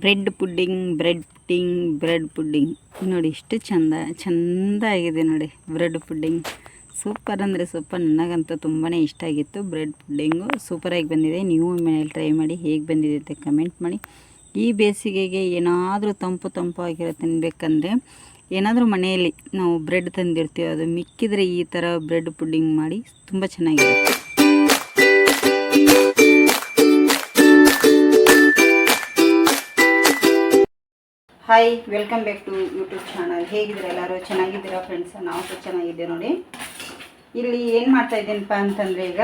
Bread pudding bread pudding bread pudding. ನೋಡಿ ಎಷ್ಟು ಚಂದ ಚಂದ ಆಗಿದೆ ನೋಡಿ, ಬ್ರೆಡ್ ಪುಡ್ಡಿಂಗ್. ಸೂಪರ್ ಅಂದರೆ ಸೂಪರ್. ನನಗಂತೂ ತುಂಬಾ ಇಷ್ಟ ಆಗಿತ್ತು ಬ್ರೆಡ್ ಪುಡ್ಡಿಂಗು. ಸೂಪರಾಗಿ ಬಂದಿದೆ. ನೀವು ಮನೇಲಿ ಟ್ರೈ ಮಾಡಿ ಹೇಗೆ ಬಂದಿದೆ ಅಂತ ಕಮೆಂಟ್ ಮಾಡಿ. ಈ ಬೇಸಿಗೆಗೆ ಏನಾದರೂ ತಂಪು ತಂಪಾಗಿರೋ ತಿನ್ನಬೇಕಂದ್ರೆ ಏನಾದರೂ ಮನೆಯಲ್ಲಿ ನಾವು ಬ್ರೆಡ್ ತಂದಿರ್ತೀವಿ. ಅದು ಮಿಕ್ಕಿದರೆ ಈ ಥರ ಬ್ರೆಡ್ ಪುಡ್ಡಿಂಗ್ ಮಾಡಿ ತುಂಬ ಚೆನ್ನಾಗಿರುತ್ತೆ. Hi welcome back to YouTube channel ಹೇಗಿದ್ದೀರಾ ಎಲ್ಲರೂ? ಚೆನ್ನಾಗಿದ್ದೀರಾ ಫ್ರೆಂಡ್ಸ್ ನಾವು ಕೂಡ ಚೆನ್ನಾಗಿದ್ದೆ ನೋಡಿ. ಇಲ್ಲಿ ಏನು ಮಾಡ್ತಾ ಇದ್ದೀನಪ್ಪ ಅಂತಂದರೆ ಈಗ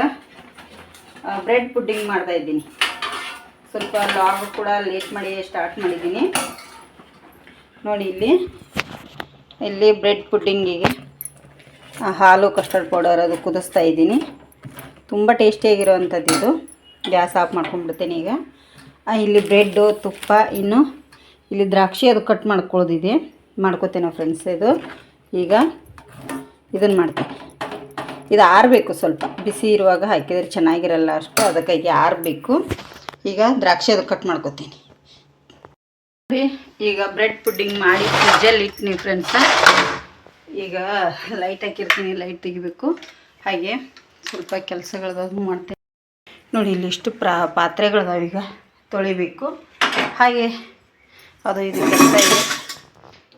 ಬ್ರೆಡ್ ಪುಡ್ಡಿಂಗ್ ಮಾಡ್ತಾ ಇದ್ದೀನಿ. ಸ್ವಲ್ಪ ಲಾಗ್ ಕೂಡ ಲೇಟ್ ಮಾಡಿ ಸ್ಟಾರ್ಟ್ ಮಾಡಿದ್ದೀನಿ. ನೋಡಿ ಇಲ್ಲಿ ಇಲ್ಲಿ ಬ್ರೆಡ್ ಪುಡ್ಡಿಂಗಿಗೆ ಹಾಲು ಕಸ್ಟರ್ಡ್ ಪೌಡರ್ ಅದು ಕುದಿಸ್ತಾ ಇದ್ದೀನಿ. ತುಂಬ ಟೇಸ್ಟಿಯಾಗಿರೋವಂಥದ್ದು ಇದು. ಗ್ಯಾಸ್ ಆಫ್ ಮಾಡ್ಕೊಂಡ್ಬಿಡ್ತೀನಿ ಈಗ. ಇಲ್ಲಿ ಬ್ರೆಡ್ಡು ತುಪ್ಪ, ಇನ್ನು ಇಲ್ಲಿ ದ್ರಾಕ್ಷಿ ಅದು ಕಟ್ ಮಾಡ್ಕೊಳ್ಳೋದಿದೆ. ಮಾಡ್ಕೋತೇನೆ ಫ್ರೆಂಡ್ಸ್ ಇದು. ಈಗ ಇದನ್ನು ಮಾಡ್ತೀನಿ. ಇದು ಆರಬೇಕು ಸ್ವಲ್ಪ. ಬಿಸಿ ಇರುವಾಗ ಹಾಕಿದರೆ ಚೆನ್ನಾಗಿರಲ್ಲ ಅಷ್ಟು ಅದಕ್ಕಾಗಿ ಆರಬೇಕು. ಈಗ ದ್ರಾಕ್ಷಿ ಅದು ಕಟ್ ಮಾಡ್ಕೋತೀನಿ. ಈಗ ಬ್ರೆಡ್ ಪುಡ್ಡಿಂಗ್ ಮಾಡಿ ಫ್ರಿಜ್ಜಲ್ಲಿ ಇಟ್ಟಿನಿ ಫ್ರೆಂಡ್ಸ ಈಗ ಲೈಟ್ ಹಾಕಿರ್ತೀನಿ ಲೈಟ್ ತೆಗಿಬೇಕು. ಹಾಗೆ ಸ್ವಲ್ಪ ಕೆಲಸಗಳದ್ದು ಮಾಡ್ತೇನೆ. ನೋಡಿ ಇಲ್ಲಿ ಇಷ್ಟು ಪ್ರಾ ಪಾತ್ರೆಗಳದಾವೀಗ ತೊಳಿಬೇಕು. ಹಾಗೆ ಅದು ಇದು ಇದೆ.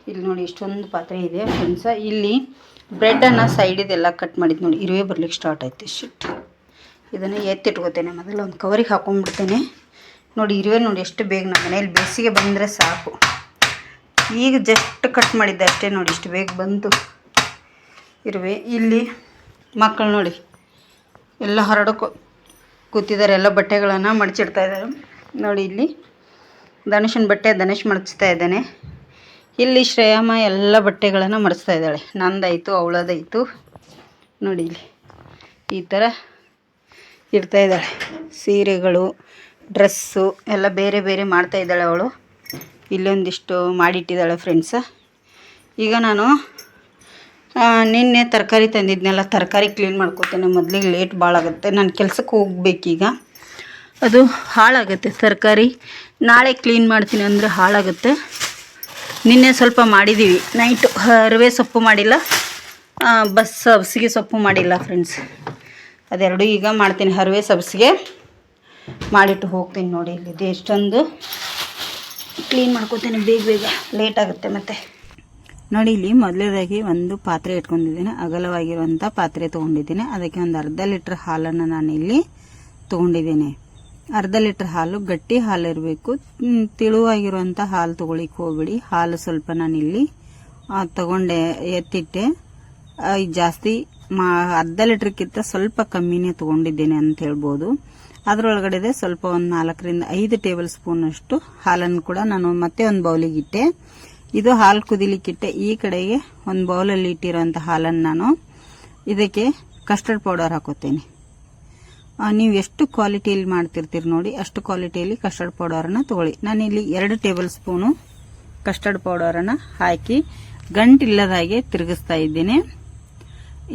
ಇಲ್ಲಿ ನೋಡಿ ಇಷ್ಟೊಂದು ಪಾತ್ರೆ ಇದೆ ಫ್ರೆಂಡ್ಸ ಇಲ್ಲಿ ಬ್ರೆಡ್ಡನ್ನು ಸೈಡಿದೆಲ್ಲ ಕಟ್ ಮಾಡಿದ್ದು ನೋಡಿ, ಇರುವೆ ಬರ್ಲಿಕ್ಕೆ ಸ್ಟಾರ್ಟ್ ಆಯ್ತು. ಶಿಟ್ ಇದನ್ನು ಎತ್ತಿಟ್ಕೋತೇನೆ ಮೊದಲು, ಒಂದು ಕವರಿಗೆ ಹಾಕೊಂಡ್ಬಿಡ್ತೇನೆ. ನೋಡಿ, ಇರುವೆ ನೋಡಿ ಎಷ್ಟು ಬೇಗ ನಮ್ಮ ಮನೇಲಿ ಬೇಸಿಗೆ ಬಂದರೆ ಸಾಕು. ಈಗ ಜಸ್ಟ್ ಕಟ್ ಮಾಡಿದ್ದೆ ಅಷ್ಟೇ ನೋಡಿ, ಇಷ್ಟು ಬೇಗ ಬಂತು. ಇರುವೆ, ಇಲ್ಲಿ ಮಕ್ಕಳು ನೋಡಿ, ಎಲ್ಲ ಹರಡಕೊ ಕೂತಿದ್ದಾರೆ, ಎಲ್ಲ ಬಟ್ಟೆಗಳನ್ನು ಮಡಚಿಡ್ತಾ ಇದ್ದಾರೆ. ನೋಡಿ, ಇಲ್ಲಿ ಧನುಷನ ಬಟ್ಟೆ ಧನುಷ್ ಮಡಚ್ತಾ ಇದ್ದಾನೆ. ಇಲ್ಲಿ ಶ್ರೇಯಮ್ಮ ಎಲ್ಲ ಬಟ್ಟೆಗಳನ್ನು ಮಡಿಸ್ತಾ ಇದ್ದಾಳೆ. ನಂದಾಯಿತು, ಅವಳದಾಯಿತು. ನೋಡಿ ಇಲ್ಲಿ ಈ ಥರ ಇರ್ತಾ ಇದ್ದಾಳೆ. ಸೀರೆಗಳು, ಡ್ರೆಸ್ಸು ಎಲ್ಲ ಬೇರೆ ಬೇರೆ ಮಾಡ್ತಾ ಇದ್ದಾಳೆ ಅವಳು. ಇಲ್ಲೊಂದಿಷ್ಟು ಮಾಡಿಟ್ಟಿದ್ದಾಳೆ ಫ್ರೆಂಡ್ಸ ಈಗ ನಾನು ನಿನ್ನೆ ತರಕಾರಿ ತಂದಿದ್ನೆಲ್ಲ, ತರಕಾರಿ ಕ್ಲೀನ್ ಮಾಡ್ಕೋತೇನೆ. ಮೊದಲಿಗೆ ಲೇಟ್ ಭಾಳ ಆಗುತ್ತೆ ನಾನು ಕೆಲಸಕ್ಕೆ ಹೋಗ್ಬೇಕೀಗ. ಅದು ಹಾಳಾಗುತ್ತೆ ತರಕಾರಿ. ನಾಳೆ ಕ್ಲೀನ್ ಮಾಡ್ತೀನಿ ಅಂದರೆ ಹಾಳಾಗುತ್ತೆ. ನಿನ್ನೆ ಸ್ವಲ್ಪ ಮಾಡಿದ್ದೀವಿ ನೈಟು ಹರವೆ ಸೊಪ್ಪು ಮಾಡಿಲ್ಲ. ಬಸ್, ಸಬ್ಸಿಗೆ ಸೊಪ್ಪು ಮಾಡಿಲ್ಲ ಫ್ರೆಂಡ್ಸ್ ಅದೆರಡು ಈಗ ಮಾಡ್ತೀನಿ. ಹರವೆ ಸಬ್ಸಿಗೆ ಮಾಡಿಟ್ಟು ಹೋಗ್ತೀನಿ ನೋಡಿ ಇಲ್ಲಿ ಎಷ್ಟೊಂದು. ಕ್ಲೀನ್ ಮಾಡ್ಕೋತೀನಿ ಬೇಗ ಬೇಗ. ಲೇಟ್ ಆಗುತ್ತೆ ಮತ್ತೆ. ನೋಡಿ ಇಲ್ಲಿ ಮೊದಲೇದಾಗಿ ಒಂದು ಪಾತ್ರೆ ಇಟ್ಕೊಂಡಿದ್ದೀನಿ. ಅಗಲವಾಗಿರುವಂಥ ಪಾತ್ರೆ ತೊಗೊಂಡಿದ್ದೀನಿ. ಅದಕ್ಕೆ ಒಂದು ಅರ್ಧ ಲೀಟ್ರ್ ಹಾಲನ್ನು ನಾನು ಇಲ್ಲಿ ತೊಗೊಂಡಿದ್ದೀನಿ. ಅರ್ಧ ಲೀಟ್ರ್ ಹಾಲು, ಗಟ್ಟಿ ಹಾಲು ಇರಬೇಕು. ತಿಳುವಾಗಿರುವಂಥ ಹಾಲು ತೊಗೊಳಿಕ್ಕೆ ಹೋಗ್ಬಿಡಿ. ಹಾಲು ಸ್ವಲ್ಪ ನಾನು ಇಲ್ಲಿ ತಗೊಂಡೆ, ಎತ್ತಿಟ್ಟೆ. ಜಾಸ್ತಿ ಮಾ, ಅರ್ಧ ಲೀಟ್ರ್ಕ್ಕಿಂತ ಸ್ವಲ್ಪ ಕಮ್ಮಿನೇ ತೊಗೊಂಡಿದ್ದೇನೆ ಅಂತ ಹೇಳ್ಬೋದು. ಅದರೊಳಗಡೆ ಸ್ವಲ್ಪ ಒಂದು ನಾಲ್ಕರಿಂದ ಐದು ಟೇಬಲ್ ಸ್ಪೂನಷ್ಟು ಹಾಲನ್ನು ಕೂಡ ನಾನು ಮತ್ತೆ ಒಂದು ಬೌಲಿಗೆ ಇಟ್ಟೆ. ಇದು ಹಾಲು ಕುದಿಲಿಕ್ಕಿಟ್ಟೆ ಈ ಕಡೆಗೆ ಒಂದು ಬೌಲಲ್ಲಿ ಇಟ್ಟಿರೋಂಥ ಹಾಲನ್ನು ನಾನು ಇದಕ್ಕೆ ಕಸ್ಟರ್ಡ್ ಪೌಡರ್ ಹಾಕೋತೇನೆ. ನೀವು ಎಷ್ಟು ಕ್ವಾಲಿಟಿಯಲ್ಲಿ ಮಾಡ್ತಿರ್ತೀರಿ ನೋಡಿ, ಅಷ್ಟು ಕ್ವಾಲಿಟಿಯಲ್ಲಿ ಕಸ್ಟರ್ಡ್ ಪೌಡರನ್ನು ತಗೊಳ್ಳಿ. ನಾನಿಲ್ಲಿ ಎರಡು ಟೇಬಲ್ ಸ್ಪೂನು ಕಸ್ಟರ್ಡ್ ಪೌಡರನ್ನು ಹಾಕಿ ಗಂಟಿಲ್ಲದಾಗೆ ತಿರುಗಿಸ್ತಾ ಇದ್ದೀನಿ.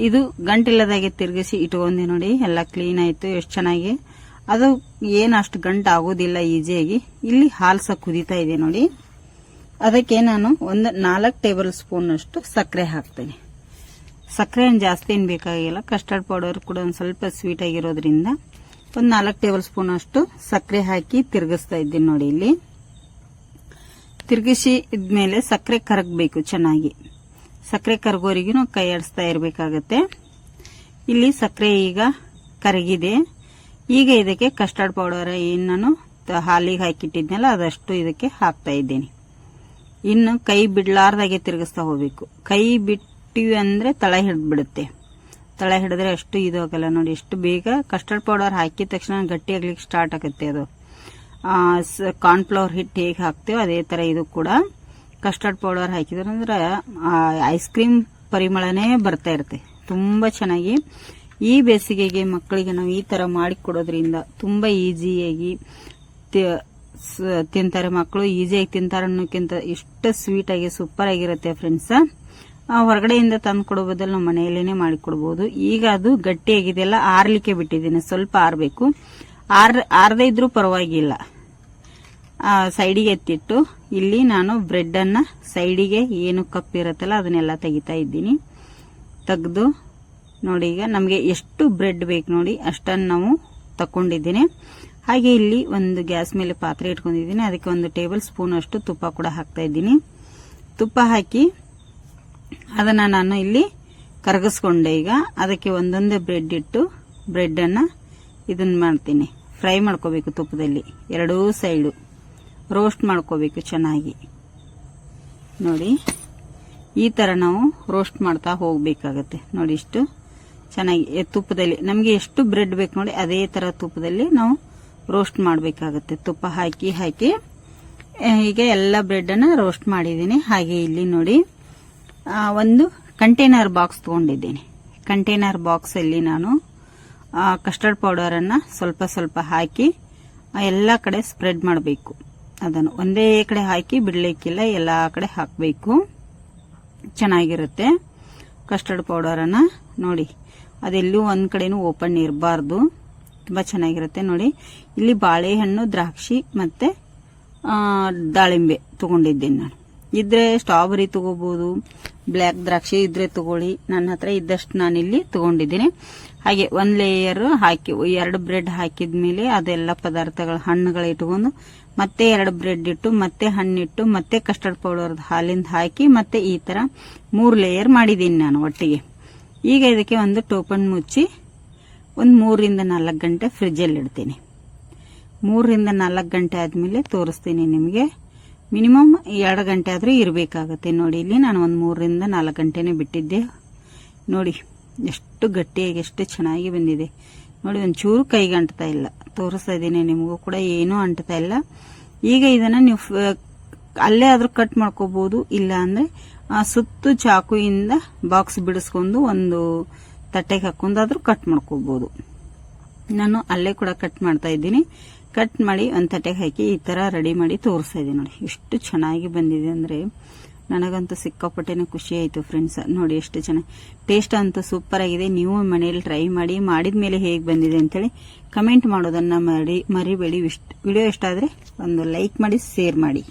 ಇದು ಗಂಟಿಲ್ಲದಾಗೆ ತಿರುಗಿಸಿ ಇಟ್ಕೊಂಡೆ ನೋಡಿ, ಎಲ್ಲ ಕ್ಲೀನ್ ಆಯಿತು, ಎಷ್ಟು ಚೆನ್ನಾಗಿ. ಅದು ಏನು ಅಷ್ಟು ಗಂಟು ಆಗೋದಿಲ್ಲ ಈಸಿಯಾಗಿ ಇಲ್ಲಿ ಹಾಲು ಸಹ ಕುದೀತಾ ಇದೆ ನೋಡಿ. ಅದಕ್ಕೆ ನಾನು ಒಂದು ನಾಲ್ಕು ಟೇಬಲ್ ಸ್ಪೂನಷ್ಟು ಸಕ್ಕರೆ ಹಾಕ್ತೇನೆ. ಸಕ್ಕರೆ ಏನು ಜಾಸ್ತಿ ಏನು ಬೇಕಾಗಿಲ್ಲ. ಕಸ್ಟರ್ಡ್ ಪೌಡರ್ ಕೂಡ ಒಂದು ಸ್ವಲ್ಪ ಸ್ವೀಟ್ ಆಗಿರೋದ್ರಿಂದ ಒಂದು ನಾಲ್ಕು ಟೇಬಲ್ ಸ್ಪೂನ್ ಅಷ್ಟು ಸಕ್ಕರೆ ಹಾಕಿ ತಿರುಗಿಸ್ತಾ ಇದ್ದೀನಿ ನೋಡಿ ಇಲ್ಲಿ. ತಿರುಗಿಸಿ ಇದ್ಮೇಲೆ ಸಕ್ಕರೆ ಕರಗಬೇಕು ಚೆನ್ನಾಗಿ. ಸಕ್ಕರೆ ಕರಗೋರಿಗೂ ಕೈ ಆಡಿಸ್ತಾ ಇರಬೇಕಾಗತ್ತೆ. ಇಲ್ಲಿ ಸಕ್ಕರೆ ಈಗ ಕರಗಿದೆ. ಈಗ ಇದಕ್ಕೆ ಕಸ್ಟರ್ಡ್ ಪೌಡರ್ ಏನು ನಾನು ಹಾಲಿಗೆ ಹಾಕಿಟ್ಟಿದ್ನಲ್ಲ, ಅದಷ್ಟು ಇದಕ್ಕೆ ಹಾಕ್ತಾ ಇದ್ದೀನಿ. ಇನ್ನು ಕೈ ಬಿಡ್ಲಾರ್ದಾಗೆ ತಿರುಗಿಸ್ತಾ ಹೋಗ್ಬೇಕು. ಕೈ ಬಿಟ್ಟಿವಿ ಅಂದರೆ ತಳ ಹಿಡಿದ್ಬಿಡುತ್ತೆ. ತಳ ಹಿಡಿದ್ರೆ ಅಷ್ಟು ಇದು ಆಗಲ್ಲ ನೋಡಿ, ಎಷ್ಟು ಬೇಗ ಕಸ್ಟರ್ಡ್ ಪೌಡರ್ ಹಾಕಿದ ತಕ್ಷಣ ಗಟ್ಟಿ ಆಗ್ಲಿಕ್ಕೆ ಸ್ಟಾರ್ಟ್ ಆಗುತ್ತೆ ಅದು. ಕಾರ್ನ್ಫ್ಲವರ್ ಹಿಟ್ಟು ಹೇಗೆ ಹಾಕ್ತೇವೋ ಅದೇ ಥರ ಇದು ಕೂಡ ಕಸ್ಟರ್ಡ್ ಪೌಡರ್ ಹಾಕಿದ್ರಂದ್ರೆ ಐಸ್ ಕ್ರೀಮ್ ಪರಿಮಳನೇ ಬರ್ತಾ ಇರುತ್ತೆ. ತುಂಬ ಚೆನ್ನಾಗಿ. ಈ ಬೇಸಿಗೆಗೆ ಮಕ್ಕಳಿಗೆ ನಾವು ಈ ಥರ ಮಾಡಿಕೊಡೋದ್ರಿಂದ ತುಂಬ ಈಸಿಯಾಗಿ ತಿಂತಾರೆ ಮಕ್ಕಳು. ಈಸಿಯಾಗಿ ತಿಂತಾರೆ ಅನ್ನೋಕ್ಕಿಂತ ಎಷ್ಟು ಸ್ವೀಟಾಗಿ ಸೂಪರ್ ಆಗಿರುತ್ತೆ ಫ್ರೆಂಡ್ಸ್. ಹೊರಗಡೆಯಿಂದ ತಂದು ಕೊಡೋ ಬದಲು ನಾವು ಮನೆಯಲ್ಲೇನೆ ಮಾಡಿಕೊಡ್ಬೋದು ಈಗ ಅದು ಗಟ್ಟಿಯಾಗಿದೆಯಲ್ಲ ಆರ್ಲಿಕ್ಕೆ ಬಿಟ್ಟಿದ್ದೀನಿ. ಸ್ವಲ್ಪ ಆರಬೇಕು. ಆರ್, ಆರದೇ ಇದ್ರೂ ಪರವಾಗಿಲ್ಲ. ಸೈಡಿಗೆ ಎತ್ತಿಟ್ಟು, ಇಲ್ಲಿ ನಾನು ಬ್ರೆಡ್ಡನ್ನು ಸೈಡಿಗೆ ಏನು ಕಪ್ ಇರುತ್ತಲ್ಲ, ಅದನ್ನೆಲ್ಲ ತೆಗಿತಾ ಇದ್ದೀನಿ. ತೆಗೆದು, ನೋಡಿ ಈಗ ನಮಗೆ ಎಷ್ಟು ಬ್ರೆಡ್ ಬೇಕು ನೋಡಿ, ಅಷ್ಟನ್ನು ನಾವು ತಗೊಂಡಿದ್ದೀನಿ ಹಾಗೆ ಇಲ್ಲಿ ಒಂದು ಗ್ಯಾಸ್ ಮೇಲೆ ಪಾತ್ರೆ ಇಟ್ಕೊಂಡಿದ್ದೀನಿ. ಅದಕ್ಕೆ ಒಂದು ಟೇಬಲ್ ಸ್ಪೂನ್ ಅಷ್ಟು ತುಪ್ಪ ಕೂಡ ಹಾಕ್ತಾ ಇದ್ದೀನಿ. ತುಪ್ಪ ಹಾಕಿ ಅದನ್ನು ನಾನು ಇಲ್ಲಿ ಕರಗಿಸ್ಕೊಂಡೆ ಈಗ. ಅದಕ್ಕೆ ಒಂದೊಂದೇ ಬ್ರೆಡ್ ಇಟ್ಟು ಬ್ರೆಡ್ಡನ್ನು ಇದನ್ನು ಮಾಡ್ತೀನಿ. ಫ್ರೈ ಮಾಡ್ಕೋಬೇಕು ತುಪ್ಪದಲ್ಲಿ. ಎರಡೂ ಸೈಡು ರೋಸ್ಟ್ ಮಾಡ್ಕೋಬೇಕು ಚೆನ್ನಾಗಿ. ನೋಡಿ. ಈ ಥರ ನಾವು ರೋಸ್ಟ್ ಮಾಡ್ತಾ ಹೋಗಬೇಕಾಗತ್ತೆ. ನೋಡಿ ಇಷ್ಟು ಚೆನ್ನಾಗಿ ತುಪ್ಪದಲ್ಲಿ. ನಮಗೆ ಎಷ್ಟು ಬ್ರೆಡ್ ಬೇಕು ನೋಡಿ, ಅದೇ ಥರ ತುಪ್ಪದಲ್ಲಿ ನಾವು ರೋಸ್ಟ್ ಮಾಡಬೇಕಾಗತ್ತೆ. ತುಪ್ಪ ಹಾಕಿ ಹಾಕಿ. ಈಗ ಎಲ್ಲ ಬ್ರೆಡ್ಡನ್ನು ರೋಸ್ಟ್ ಮಾಡಿದ್ದೀನಿ. ಹಾಗೆ ಇಲ್ಲಿ ನೋಡಿ. ಒಂದು ಕಂಟೈನರ್ ಬಾಕ್ಸ್ ತೊಗೊಂಡಿದ್ದೀನಿ. ಕಂಟೈನರ್ ಬಾಕ್ಸಲ್ಲಿ ನಾನು ಕಸ್ಟರ್ಡ್ ಪೌಡರನ್ನು ಸ್ವಲ್ಪ ಸ್ವಲ್ಪ ಹಾಕಿ ಎಲ್ಲ ಕಡೆ ಸ್ಪ್ರೆಡ್ ಮಾಡಬೇಕು. ಅದನ್ನು ಒಂದೇ ಕಡೆ ಹಾಕಿ ಬಿಡಲಿಕ್ಕಿಲ್ಲ, ಎಲ್ಲ ಕಡೆ ಹಾಕಬೇಕು. ಚೆನ್ನಾಗಿರುತ್ತೆ. ಕಸ್ಟರ್ಡ್ ಪೌಡರನ್ನು ನೋಡಿ. ಅದೆಲ್ಲೂ ಒಂದ್ ಕಡೆನೂ ಓಪನ್ ಇರಬಾರ್ದು. ತುಂಬಾ ಚೆನ್ನಾಗಿರುತ್ತೆ ನೋಡಿ. ಇಲ್ಲಿ ಬಾಳೆಹಣ್ಣು, ದ್ರಾಕ್ಷಿ ಮತ್ತೆ ದಾಳಿಂಬೆ ತಗೊಂಡಿದ್ದೀನಿ ನಾನು. ಇದ್ರೆ ಸ್ಟ್ರಾಬೆರಿ ತಗೋಬಹುದು ಬ್ಲ್ಯಾಕ್ ದ್ರಾಕ್ಷಿ ಇದ್ರೆ ತಗೊಳ್ಳಿ. ನನ್ನ ಹತ್ರ ಇದ್ದಷ್ಟು ನಾನಿಲ್ಲಿ ತಗೊಂಡಿದ್ದೀನಿ. ಹಾಗೆ ಒಂದು ಲೇಯರ್ ಹಾಕಿ, ಎರಡು ಬ್ರೆಡ್ ಹಾಕಿದ ಮೇಲೆ ಅದೆಲ್ಲ ಪದಾರ್ಥಗಳ, ಹಣ್ಣುಗಳ ಇಟ್ಕೊಂಡು, ಮತ್ತೆ ಎರಡು ಬ್ರೆಡ್ ಇಟ್ಟು, ಮತ್ತೆ ಹಣ್ಣಿಟ್ಟು, ಮತ್ತೆ ಕಸ್ಟರ್ಡ್ ಪೌಡರ್ ಹಾಲಿಂದ ಹಾಕಿ, ಮತ್ತೆ ಈ ತರ ಮೂರು ಲೇಯರ್ ಮಾಡಿದ್ದೀನಿ ನಾನು ಒಟ್ಟಿಗೆ. ಈಗ ಇದಕ್ಕೆ ಒಂದು ಟೋಪನ್ ಮುಚ್ಚಿ, ಒಂದು ಮೂರಿಂದ ನಾಲ್ಕು ಗಂಟೆ ಫ್ರಿಜ್ಜಲ್ಲಿ ಇಡ್ತೀನಿ ಮೂರರಿಂದ ನಾಲ್ಕು ಗಂಟೆ ಆದಮೇಲೆ ತೋರಿಸ್ತೀನಿ ನಿಮಗೆ. ಮಿನಿಮಮ್ ಎರಡು ಗಂಟೆ ಆದರೂ ಇರಬೇಕಾಗತ್ತೆ. ನೋಡಿ, ಇಲ್ಲಿ ನಾನು ಒಂದು ಮೂರರಿಂದ ನಾಲ್ಕು ಗಂಟೆನೇ ಬಿಟ್ಟಿದ್ದೆ. ನೋಡಿ, ಎಷ್ಟು ಗಟ್ಟಿಯಾಗಿ, ಎಷ್ಟು ಚೆನ್ನಾಗಿ ಬಂದಿದೆ. ನೋಡಿ, ಒಂಚೂರು ಕೈಗೆ ಅಂಟ್ತಾ ಇಲ್ಲ. ತೋರಿಸ್ತಾ ಇದ್ದೀನಿ, ನಿಮಗೂ ಕೂಡ ಏನೂ ಅಂಟ್ತಾ ಇಲ್ಲ. ಈಗ ಇದನ್ನು ನೀವು ಅಲ್ಲೇ ಆದರೂ ಕಟ್ ಮಾಡ್ಕೋಬಹುದು ಇಲ್ಲ ಅಂದರೆ ಸುತ್ತು ಚಾಕುಯಿಂದ ಬಾಕ್ಸ್ ಬಿಡಿಸ್ಕೊಂಡು ಒಂದು ತಟ್ಟೆಗೆ ಹಾಕೊಂಡಾದ್ರೂ ಕಟ್ ಮಾಡ್ಕೋಬಹುದು ನಾನು ಅಲ್ಲೇ ಕೂಡ ಕಟ್ ಮಾಡ್ತಾ ಇದ್ದೀನಿ. ಕಟ್ ಮಾಡಿ ಒಂದು ತಟ್ಟೆಗೆ ಹಾಕಿ ಈ ಥರ ರೆಡಿ ಮಾಡಿ ತೋರಿಸ್ತಾ ಇದ್ದೀನಿ ನೋಡಿ. ಎಷ್ಟು ಚೆನ್ನಾಗಿ ಬಂದಿದೆ ಅಂದರೆ ನನಗಂತೂ ಸಿಕ್ಕಾಪಟ್ಟೆನೇ ಖುಷಿ ಆಯಿತು ಫ್ರೆಂಡ್ಸ್ ನೋಡಿ ಎಷ್ಟು ಚೆನ್ನಾಗಿ. ಟೇಸ್ಟ್ ಅಂತೂ ಸೂಪರ್ ಆಗಿದೆ. ನೀವು ಮನೆಯಲ್ಲಿ ಟ್ರೈ ಮಾಡಿ, ಮಾಡಿದ ಮೇಲೆ ಹೇಗೆ ಬಂದಿದೆ ಅಂತೇಳಿ ಕಮೆಂಟ್ ಮಾಡೋದನ್ನು ಮಾಡಿ, ಮರಿಬೇಡಿ. ವಿಡಿಯೋ ಇಷ್ಟ ಆದರೆ ಒಂದು ಲೈಕ್ ಮಾಡಿ ಶೇರ್ ಮಾಡಿ.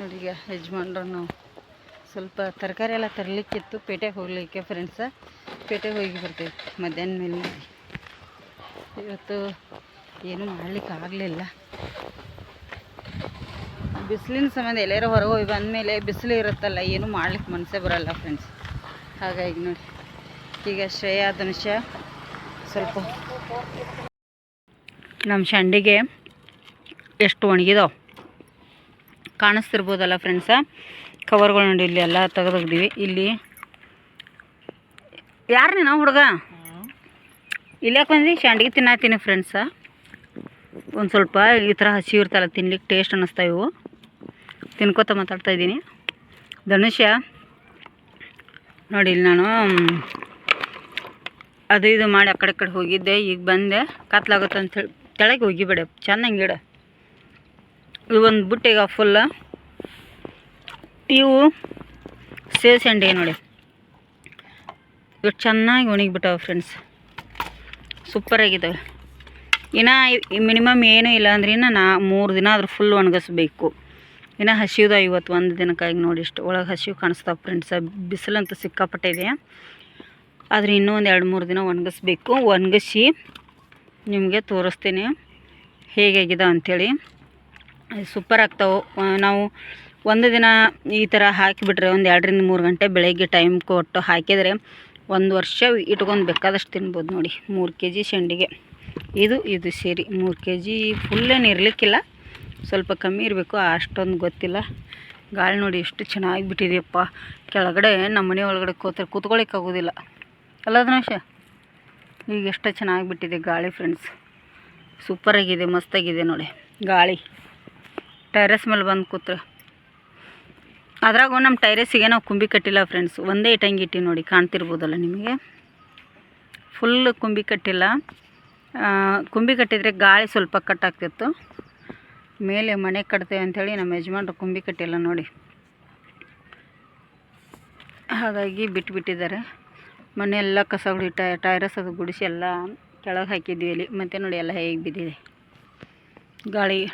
ನೋಡಿ ಈಗ ಸ್ವಲ್ಪ ತರಕಾರಿ ಎಲ್ಲ ತರಲಿಕ್ಕಿತ್ತು. ಪೇಟೆಗೆ ಹೋಗಲಿಕ್ಕೆ ಫ್ರೆಂಡ್ಸ ಪೇಟೆಗೆ ಹೋಗಿ ಬರ್ತೀವಿ ಮಧ್ಯಾಹ್ನ ಮೇಲೆ. ಇವತ್ತು ಏನೂ ಮಾಡಲಿಕ್ಕೆ ಆಗಲಿಲ್ಲ. ಬಿಸಿಲಿನ ಸಂಬಂಧ ಎಲ್ಲಾರು ಹೊರಗೆ ಹೋಗಿ ಬಂದಮೇಲೆ ಬಿಸಿಲು ಇರುತ್ತಲ್ಲ, ಏನೂ ಮಾಡ್ಲಿಕ್ಕೆ ಮನಸ್ಸೇ ಬರೋಲ್ಲ ಫ್ರೆಂಡ್ಸ್ ಹಾಗಾಗಿ ನೋಡಿ, ಈಗ ಶ್ರೇಯಾ, ಧನುಷ ಸ್ವಲ್ಪ ನಮ್ಮ ಶಂಡಿಗೆ ಎಷ್ಟು ಒಣಗಿದಾವೆ ಕಾಣಿಸ್ತಿರ್ಬೋದಲ್ಲ ಫ್ರೆಂಡ್ಸ ಕವರ್ಗಳು ನೋಡಿ ಇಲ್ಲಿ ಎಲ್ಲ ತೆಗೆದೋಗ್ದೀವಿ ಇಲ್ಲಿ ಯಾರು ನೀನು ಹುಡುಗ? ಇಲ್ಲಿ ಯಾಕೆ ಬಂದು ಶಾಂಡ್ಗೆ ತಿನ್ನತ್ತೀನಿ ಫ್ರೆಂಡ್ಸ ಒಂದು ಸ್ವಲ್ಪ ಈ ಥರ ಹಸಿ ಇರ್ತಲ್ಲ, ತಿನ್ಲಿಕ್ಕೆ ಟೇಸ್ಟ್ ಅನ್ನಿಸ್ತಾ ಇವು. ತಿನ್ಕೋತ ಮಾತಾಡ್ತಾ ಇದ್ದೀನಿ. ಧನುಷ್ಯ ನೋಡಿ ಇಲ್ಲಿ ನಾನು ಅದು ಇದು ಮಾಡಿ ಆ ಕಡೆ ಕಡೆ ಹೋಗಿದ್ದೆ. ಈಗ ಬಂದೆ. ಕತ್ಲಾಗುತ್ತೆ ಹೇಳಿ, ಕೆಳಗೆ ಹೋಗಿಬೇಡ. ಚೆನ್ನಾಗಿ ಗಿಡ. ಇವೊಂದು ಬುಟ್ಟಿಗ ಫುಲ್ಲ ಇವು ಸೇವ್ ಸಂಡೆ ನೋಡಿ. ಇವು ಚೆನ್ನಾಗಿ ಒಣಗಿಬಿಟ್ಟವೆ ಫ್ರೆಂಡ್ಸ್ ಸೂಪರಾಗಿದ್ದಾವೆ ಇನ್ನು ಮಿನಿಮಮ್ ಏನೂ ಇಲ್ಲ ಅಂದ್ರೆ ಇನ್ನು ನಾ ಮೂರು ದಿನ ಅದ್ರ ಫುಲ್ ಒಣಗಿಸ್ಬೇಕು. ಇನ್ನು ಹಸಿವ ಇವತ್ತು ಒಂದು ದಿನಕ್ಕಾಗಿ ನೋಡಿ ಇಷ್ಟು. ಒಳಗೆ ಹಸಿವು ಕಾಣಿಸ್ತಾವೆ ಫ್ರೆಂಡ್ಸ್ ಬಿಸಿಲಂತೂ ಸಿಕ್ಕಾಪಟ್ಟೆ ಇದೆ. ಆದರೆ ಇನ್ನೂ ಒಂದು ಎರಡು ಮೂರು ದಿನ ಒಣಗಿಸ್ಬೇಕು. ಒಣಗಿಸಿ ನಿಮಗೆ ತೋರಿಸ್ತೀನಿ ಹೇಗಾಗಿದೆ ಅಂಥೇಳಿ ಸೂಪರ್ ಆಗ್ತಾವೆ. ನಾವು ಒಂದು ದಿನ ಈ ಥರ ಹಾಕಿಬಿಟ್ರೆ ಒಂದು ಎರಡರಿಂದ ಮೂರು ಗಂಟೆ ಬೆಳಗ್ಗೆ ಟೈಮ್ ಕೊಟ್ಟು ಹಾಕಿದರೆ ಒಂದು ವರ್ಷ ಇಟ್ಕೊಂಡು ಬೇಕಾದಷ್ಟು ತಿನ್ಬೋದು ನೋಡಿ. ಮೂರು ಕೆ ಜಿ ಸಂಡಿಗೆ ಇದು ಇದು ಸೇರಿ. ಮೂರು ಕೆ ಜಿ ಫುಲ್ಲೇನು ಇರಲಿಕ್ಕಿಲ್ಲ. ಸ್ವಲ್ಪ ಕಮ್ಮಿ ಇರಬೇಕು, ಅಷ್ಟೊಂದು ಗೊತ್ತಿಲ್ಲ. ಗಾಳಿ ನೋಡಿ ಎಷ್ಟು ಚೆನ್ನಾಗಿ ಬಿಟ್ಟಿದೆಯಪ್ಪ ಕೆಳಗಡೆ ನಮ್ಮ ಮನೆ ಒಳಗಡೆ ಕೂತ್ರೆ ಕೂತ್ಕೊಳ್ಳಿಕ್ಕಾಗೋದಿಲ್ಲ. ಅಲ್ಲ ಧನುಷ ಈಗ ಎಷ್ಟು ಚೆನ್ನಾಗಿ ಬಿಟ್ಟಿದೆ ಗಾಳಿ ಫ್ರೆಂಡ್ಸ್ ಸೂಪರಾಗಿದೆ ಮಸ್ತಾಗಿದೆ ನೋಡಿ. ಗಾಳಿ. ಟೆರೆಸ್ ಮೇಲೆ ಬಂದು ಕೂತ್ರೆ. ಅದ್ರಾಗ ನಮ್ಮ ಟೈರಸ್ಸಿಗೆ ನಾವು ಕುಂಬಿ ಕಟ್ಟಿಲ್ಲ ಫ್ರೆಂಡ್ಸ್ ಒಂದೇ ಇಟ್ಟಂಗೆ ಇಟ್ಟಿ ನೋಡಿ, ಕಾಣ್ತಿರ್ಬೋದಲ್ಲ ನಿಮಗೆ? ಫುಲ್ ಕುಂಬಿ ಕಟ್ಟಿಲ್ಲ. ಕುಂಬಿ ಕಟ್ಟಿದರೆ ಗಾಳಿ ಸ್ವಲ್ಪ ಕಟ್ಟಾಗ್ತಿತ್ತು ಮೇಲೆ ಮನೆ ಕಟ್ತೇವೆ ಅಂಥೇಳಿ ನಮ್ಮ ಯಜಮಾನ್ರು ಕುಂಬಿ ಕಟ್ಟಿಲ್ಲ ನೋಡಿ. ಹಾಗಾಗಿ ಬಿಟ್ಟುಬಿಟ್ಟಿದ್ದಾರೆ ಮನೆ ಎಲ್ಲ ಕಸ ಗುಡಿ ಟೈರಸ್ ಅದು ಗುಡಿಸಿ ಎಲ್ಲ ಕೆಳಗೆ ಹಾಕಿದ್ವಿ ಅಲ್ಲಿ. ಮತ್ತು ನೋಡಿ ಎಲ್ಲ ಹೇಗೆ ಬಿದ್ದಿದೆ. ಗಾಳಿಗೆ